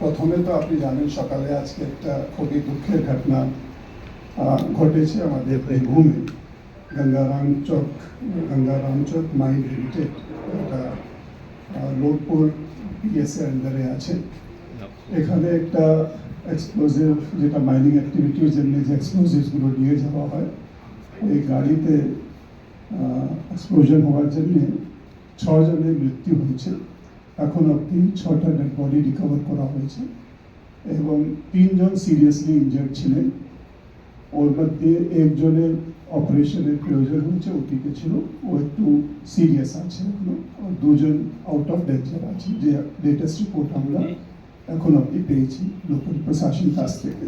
প্রথমে তো আপনি জানেন সকালে আজকে একটা খুবই দুঃখের ঘটনা ঘটেছে আমাদের বীরভূমে। Gangaram Chak Gangaram Chak mine limited ah, Lokpur P S A আন্ডারে আছে। এখানে একটা এক্সপ্লোজিভ যেটা মাইনিং অ্যাক্টিভিটির জন্য যে এক্সপ্লোজিভসগুলো নিয়ে যাওয়া হয় এই গাড়িতে এক্সপ্লোজন হওয়ার জন্যে ছজনের মৃত্যু হয়েছে। এখন অবধি ছটা ডেড বডি রিকভার করা হয়েছে এবং তিনজন সিরিয়াসলি ইনজার্ড ছিলেন। ওর মধ্যে একজনের অপারেশনের প্রয়োজন হয়েছে ওটিতে ছিল। ও একটু সিরিয়াস আছে এখনও। দুজন আউট অফ ডেঞ্জার আছে, যে লেটেস্ট রিপোর্ট আমরা এখন অবধি পেয়েছি লোকাল প্রশাসন কাছ থেকে।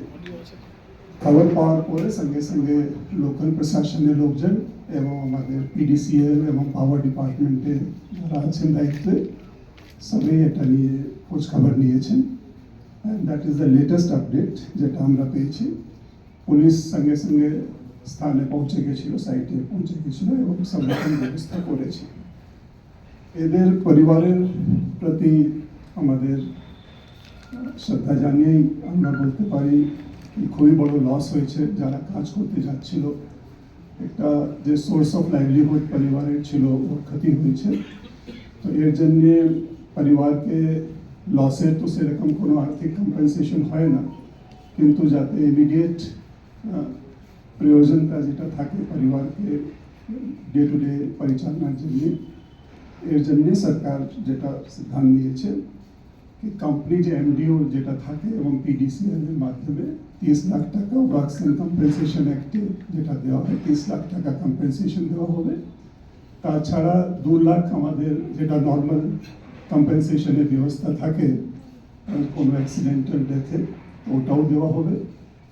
খবর পাওয়ার পরে সঙ্গে সঙ্গে লোকাল প্রশাসনের লোকজন এবং আমাদের পিডিসিএল এবং পাওয়ার ডিপার্টমেন্টে যারা আছেন দায়িত্বে সবাই এটা নিয়ে খোঁজ খবর নিয়েছেন that is the latest update যেটা আমরা পেয়েছি। পুলিশ সঙ্গে সঙ্গে স্থানে পৌঁছে গেছিল সাইটে পৌঁছে গেছিল এবং সব রকম ব্যবস্থা করেছে। এদের পরিবারের প্রতি আমাদের শ্রদ্ধা জানিয়েই আমরা বলতে পারি কি খুবই বড় লস হয়েছে যারা কাজ করতে যাচ্ছিল। একটা যে সোর্স অফ লাইভলিহুড পরিবারের ছিল, ওর ক্ষতি হয়েছে। তো এর জন্যে পরিবারকে লসের তো সেরকম কোনো আর্থিক কম্পেনসেশন হয় না কিন্তু যাতে ইমিডিয়েট প্রয়োজনটা যেটা থাকে পরিবারকে ডে টু ডে পরিচালনার জন্য এর জন্যে সরকার যেটা সিদ্ধান্ত নিয়েছে কি কোম্পানি যে এমডিও যেটা থাকে এবং পিডিসিএল এর মাধ্যমে তিরিশ লাখ টাকা ওয়ার্কস অ্যান্ড কম্পেনসেশন অ্যাক্টে যেটা দেওয়া হয় তিরিশ লাখ টাকা কম্পেনসেশন দেওয়া হবে তাছাড়া দু লাখ আমাদের যেটা নর্মাল কম্পেনসেশনের ব্যবস্থা থাকে কোনো অ্যাক্সিডেন্টাল ডেথে ওটাও দেওয়া হবে।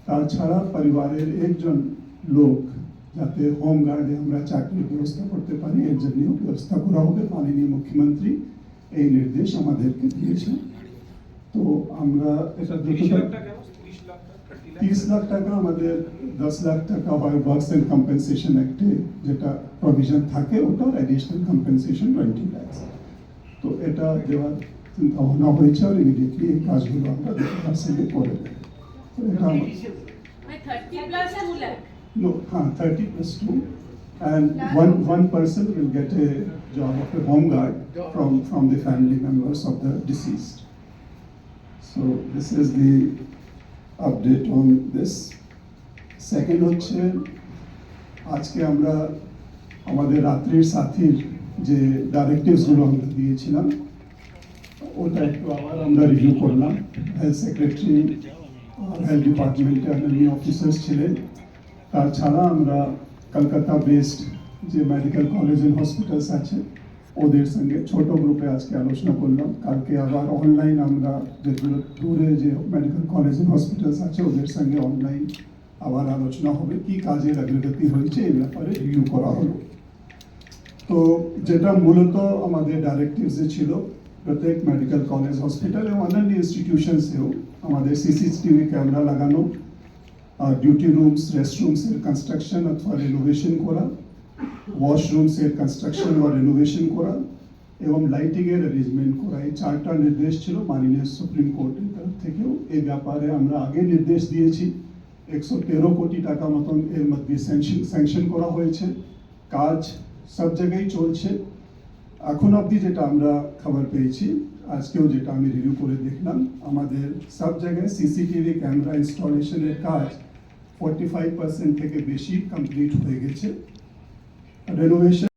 তাছাড়া পরিবারের একজন লোক যাতে হোম গার্ডে আমরা চাকরির ব্যবস্থা করতে পারি এর জন্যও ব্যবস্থা করা হবে। মাননীয় মুখ্যমন্ত্রী এই নির্দেশ আমাদেরকে দিয়েছেন। তো আমরা এটা টাকা তিরিশ লাখ টাকা আমাদের দশ লাখ টাকা হয় ওয়ার্কস অ্যান্ড কম্পেনসেশন অ্যাক্টে যেটা প্রভিশন থাকে ওটা অ্যাডিশনাল কম্পেনসেশন টোয়েন্টি ল্যাক্স তো এটা দেওয়ার চিন্তা ভাবনা হয়েছে আর ইমিডিয়েটলি এই কাজগুলো আমরা সেলে করে দেব এটা আমার No, huh, 30 plus 2, and one, one person will get a job of a home guard from, from the family members of the deceased. So, this is the update on this. Second হচ্ছে আজকে আমরা আমাদের রাত্রির সাথীর যে ডাইরেক্টিভসগুলো আমরা দিয়েছিলাম, ওটা একটু আবার আমরা রিভিউ করলাম। হেলথ সেক্রেটারি হেলথ ডিপার্টমেন্টে অন্যান্য অফিসার্স ছিলেন। তাছাড়া আমরা কলকাতা বেসড যে মেডিকেল কলেজ অ্যান্ড হসপিটালস আছে, ওদের সঙ্গে ছোট গ্রুপে আজকে আলোচনা করলাম। কালকে আবার অনলাইন আমরা যেগুলো দূরে যে মেডিকেল কলেজ অ্যান্ড হসপিটালস আছে, ওদের সঙ্গে অনলাইন আবার আলোচনা হবে। কি কাজের অগ্রগতি হয়েছে, এই ব্যাপারে রিভিউ করা হলো। তো যেটা মূলত আমাদের ডাইরেক্টিভসে ছিল, প্রত্যেক মেডিকেল কলেজ হসপিটাল এবং অন্যান্য ইনস্টিটিউশনসেও আমাদের সিসিটিভি ক্যামেরা লাগানো ডিউটি রুমস রেস্টরুমসের কনস্ট্রাকশন অথবা রেনোভেশন করা ওয়াশরুমসের কনস্ট্রাকশন বা রেনোভেশন করা এবং লাইটিংয়ের অ্যারেঞ্জমেন্ট করা। এই চারটা নির্দেশ ছিল মাননীয় সুপ্রিম কোর্টের তরফ থেকেও। এই ব্যাপারে আমরা আগে নির্দেশ দিয়েছি, একশো তেরো কোটি টাকা মতন এর মধ্যে স্যাংশন করা হয়েছে। কাজ সব জায়গায় চলছে। এখন অবধি যেটা আমরা খবর পেয়েছি, আজকেও যেটা আমি রিভিউ করে দেখলাম, আমাদের সব জায়গায় সিসিটিভি ক্যামেরা ইনস্টলেশনের কাজ ফোর্টি ফাইভ পার্সেন্ট থেকে বেশি কমপ্লিট হয়ে গেছে। রেনোভেশন